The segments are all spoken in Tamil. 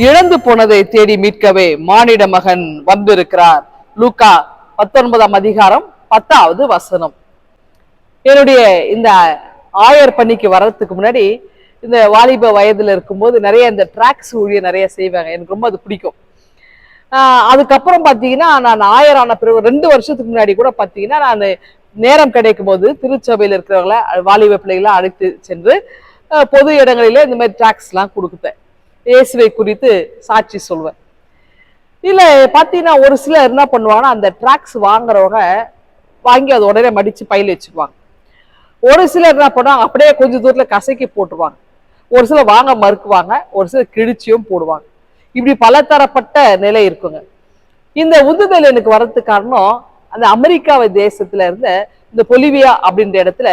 இழந்து போனதை தேடி மீட்கவே மானிட மகன் வந்திருக்கிறார். லூக்கா பத்தொன்பதாம் அதிகாரம் பத்தாவது வசனம். என்னுடைய இந்த ஆயர் பணிக்கு வர்றதுக்கு முன்னாடி இந்த வாலிப வயதில் இருக்கும்போது நிறைய இந்த ட்ராக்ஸ் ஊழிய நிறைய செய்வாங்க. எனக்கு ரொம்ப அது பிடிக்கும். அதுக்கப்புறம் பார்த்தீங்கன்னா நான் ஆயர் ஆன பிறகு ரெண்டு வருஷத்துக்கு முன்னாடி கூட பார்த்தீங்கன்னா நான் நேரம் கிடைக்கும் போது திருச்சபையில் இருக்கிறவங்கள வாலிப பிள்ளைகளை அழைத்து சென்று பொது இடங்களில் இந்த மாதிரி ட்ராக்ஸ்லாம் கொடுப்பேன் இயேசுவை குறித்து சாட்சி சொல்வேன். இல்லை பார்த்தீங்கன்னா ஒரு சிலர் என்ன பண்ணுவாங்கன்னா அந்த ட்ராக்ஸ் வாங்குறவங்க வாங்கி அதை உடனே மடித்து பயில் வச்சுக்குவாங்க ஒரு சிலர் என்ன பண்ணுவாங்க அப்படியே கொஞ்சம் தூரத்தில் கசக்கி போட்டுருவாங்க. ஒரு சிலர் வாங்க மறுக்குவாங்க ஒரு சிலர் கிழிச்சியும் போடுவாங்க. இப்படி பலதரப்பட்ட நிலை இருக்குங்க. இந்த உந்துதல் எனக்கு வர்றதுக்கு காரணம் அந்த அமெரிக்காவை தேசத்துல இருந்த இந்த பொலிவியா அப்படின்ற இடத்துல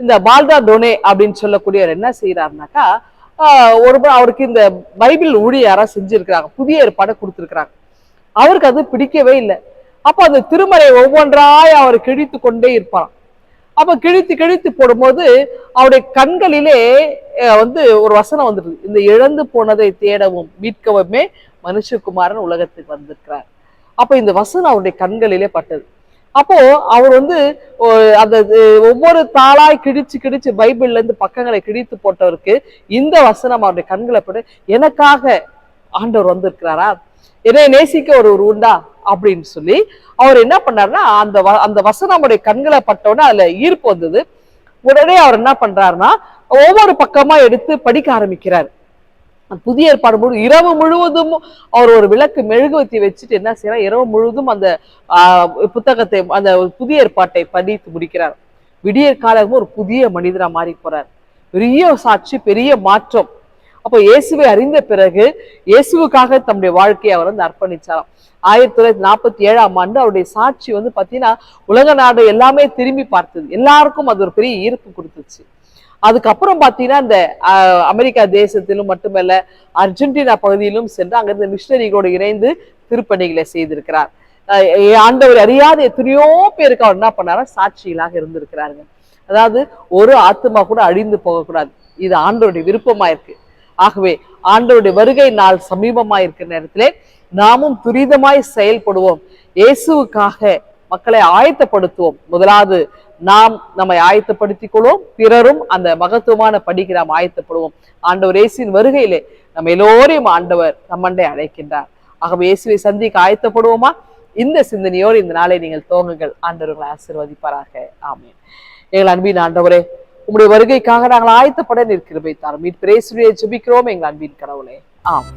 இந்த பால்டா டொனே அப்படின்னு சொல்லக்கூடியவர் என்ன செய்யறாருனாக்கா ஒரு அவருக்கு இந்த பைபிள் ஊழியரா செஞ்சிருக்கிறாங்க புதிய ஏற்பாடை கொடுத்துருக்குறாங்க. அவருக்கு அது பிடிக்கவே இல்லை. அப்போ அந்த திருமறை ஒவ்வொன்றாய் அவர் கிழித்து கொண்டே இருப்பாராம் அப்போ கிழித்து கிழித்து போடும்போது அவருடைய கண்களிலே வந்து ஒரு வசனம் வந்துடுது இந்த இழந்து போனதை தேடவும் மீட்கவுமே மனுஷகுமாரன் உலகத்துக்கு வந்திருக்கிறார். அப்போ இந்த வசனம் அவருடைய கண்களிலே பட்டது. அப்போ அவர் வந்து அந்த ஒவ்வொரு தாளாய் கிழிச்சு கிழிச்சு பைபிள்ல இருந்து பக்கங்களை கிழித்து போட்டவருக்கு இந்த வசனம் அவருடைய கண்களை போட்டு எனக்காக ஆண்டவர் வந்திருக்கிறாரா? என்னை நேசிக்க ஒரு ஒரு உண்டா? அப்படின்னு சொல்லி அவர் என்ன பண்ணாருன்னா அந்த வ- அந்த வசனம் அவருடைய கண்களை பட்டவுடனே அதுல ஈர்ப்பு வந்தது. உடனே அவர் என்ன பண்றாருன்னா ஒவ்வொரு பக்கமா எடுத்து படிக்க ஆரம்பிக்கிறார். புதிய ஏற்பாடு முழு இரவு முழுவதும் அவர் ஒரு விளக்கு மெழுகுவத்தி வச்சுட்டு என்ன செய்யறார் இரவு முழுவதும் அந்த ஆஹ், புத்தகத்தை அந்த புதிய ஏற்பாட்டை படித்து முடிக்கிறார். விடியற் காலமும் ஒரு புதிய மனிதரா மாறி போறார். பெரிய சாட்சி பெரிய மாற்றம். அப்போ இயேசுவை அறிந்த பிறகு இயேசுவுக்காக தம்முடைய வாழ்க்கையை அவர் வந்து அர்ப்பணிச்சாராம். ஆயிரத்தி தொள்ளாயிரத்தி நாற்பத்தி ஏழாம் ஆண்டு அவருடைய சாட்சி வந்து பார்த்தீங்கன்னா உலக நாடு எல்லாமே திரும்பி பார்த்தது. எல்லாருக்கும் அது ஒரு பெரிய ஈர்ப்பு கொடுத்துச்சு. அதுக்கப்புறம் பார்த்தீங்கன்னா இந்த அமெரிக்கா தேசத்திலும் மட்டுமல்ல அர்ஜென்டினா பகுதியிலும் சென்று அங்கிருந்த மிஷினரிகளோடு இணைந்து திருப்பணிகளை செய்திருக்கிறார். ஆண்டவர் அறியாத எத்தனையோ பேருக்கு அவர் என்ன பண்ணாரா சாட்சிகளாக இருந்திருக்கிறாருங்க அதாவது ஒரு ஆத்மா கூட அழிந்து போகக்கூடாது. இது ஆண்டோருடைய விருப்பமா இருக்கு. ஆகவே ஆண்டோருடைய வருகை நாள் சமீபமா இருக்கிற நேரத்திலே நாமும் துரிதமாய் செயல்படுவோம். இயேசுவுக்காக மக்களை ஆயத்தப்படுத்துவோம். முதலாவது நாம் நம்மை ஆயத்தப்படுத்திக் கொள்வோம் பிறரும் அந்த மகத்துவமான படிக்கு நாம் ஆயத்தப்படுவோம். ஆண்டவர் இயேசுவின் வருகையிலே நம்ம எல்லோரையும் ஆண்டவர் நம்மண்டை அழைக்கின்றார். ஆகவே இயேசுவை சந்திக்க ஆயத்தப்படுவோமா? இந்த சிந்தனையோடு இந்த நாளை நீங்கள் துவங்குங்கள். ஆண்டவர்களை ஆசீர்வதிப்பாராக. ஆமே எங்கள் அன்பின் ஆண்டவரே உங்களுடைய வருகைக்காக நாங்கள் ஆயத்தப்பட நிற்கிறபை தாரும். மீட் ஜபிக்கிறோம் எங்கள் அன்பின் கடவுளே. ஆம்